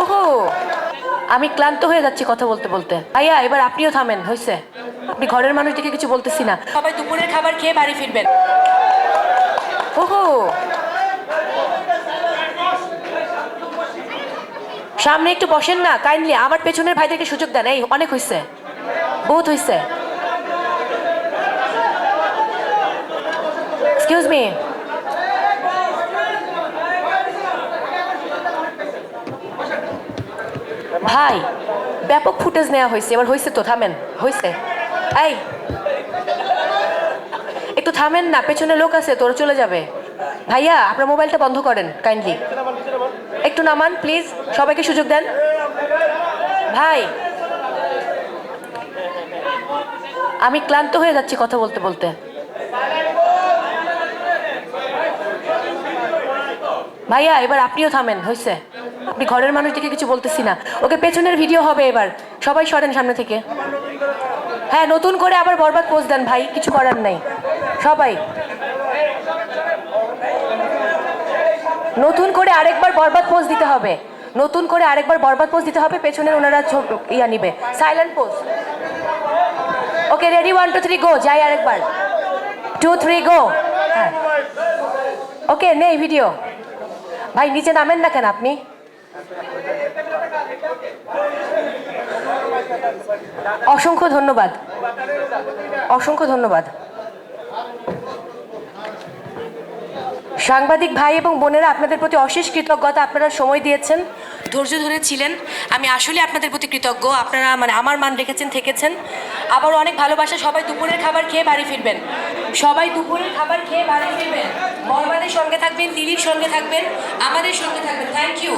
ওহো আমি ক্লান্ত হয়ে যাচ্ছি কথা বলতে বলতে। ভাইয়া এবার আপনিও থামেন হয়েছে আপনি ঘরের মানুষটিকে কিছু বলতেছি না। সবাই দুপুরের খাবার খেয়ে বাড়ি ফিরবেন। ওহো। সামনে একটু বসেন না কাইন্ডলি আমার পেছনের ভাইদেরকে সুযোগ দেন। এই অনেক হয়েছে বহুত হয়েছে এক্সকিউজ মি ভাই, ব্যাপক ফুটেজ নেওয়া হয়েছে, এবার হয়েছে তো, থামেন, হয়েছে। এই, একটু থামেন না, পেছনে লোক আছে, তোর চলে যাবে। ভাইয়া, আপনার মোবাইলটা বন্ধ করেন কাইন্ডলি একটু নামান প্লিজ সবাইকে সুযোগ দেন। ভাই, আমি ক্লান্ত হয়ে যাচ্ছি কথা বলতে বলতে। ভাইয়া, এবার আপনিও থামেন হয়েছে আপনি ঘরের মানুষটিকে কিছু বলতেছি না। ওকে পেছনের ভিডিও হবে এবার। সবাই সরেন সামনে থেকে। হ্যাঁ নতুন করে আবার বরবাদ পোস্ট দেন ভাই, কিছু করার নাই। সবাই। নতুন করে আরেকবার বরবাদ পোস্ট দিতে হবে। নতুন করে আরেকবার বরবাদ পোস্ট দিতে হবে, পেছনের ওনারা ইয়া নিবে। Silent post okay ready one two three go যাই আরেকবার। টু থ্রি গো হ্যাঁ। ওকে নেই ভিডিও ভাই, নিচে নামেন না কেন আপনি? অসংখ্য ধন্যবাদ। অসংখ্য ধন্যবাদ। সাংবাদিক ভাই এবং বোনেরা, আপনাদের প্রতি অশেষ কৃতজ্ঞতা আপনারা সময় দিয়েছেন। ধৈর্য ধরে ছিলেন আমি আসলে আপনাদের প্রতি কৃতজ্ঞ। আপনারা মানে আমার মান রেখেছেন, থেকেছেন। আবার অনেক ভালোবাসা। সবাই দুপুরের খাবার খেয়ে বাড়ি ফিরবেন। সবাই দুপুরের খাবার খেয়ে বাড়ি ফিরবেন। সঙ্গে থাকবেন দিদির সঙ্গে থাকবেন আমাদের সঙ্গে থাকবেন। Thank you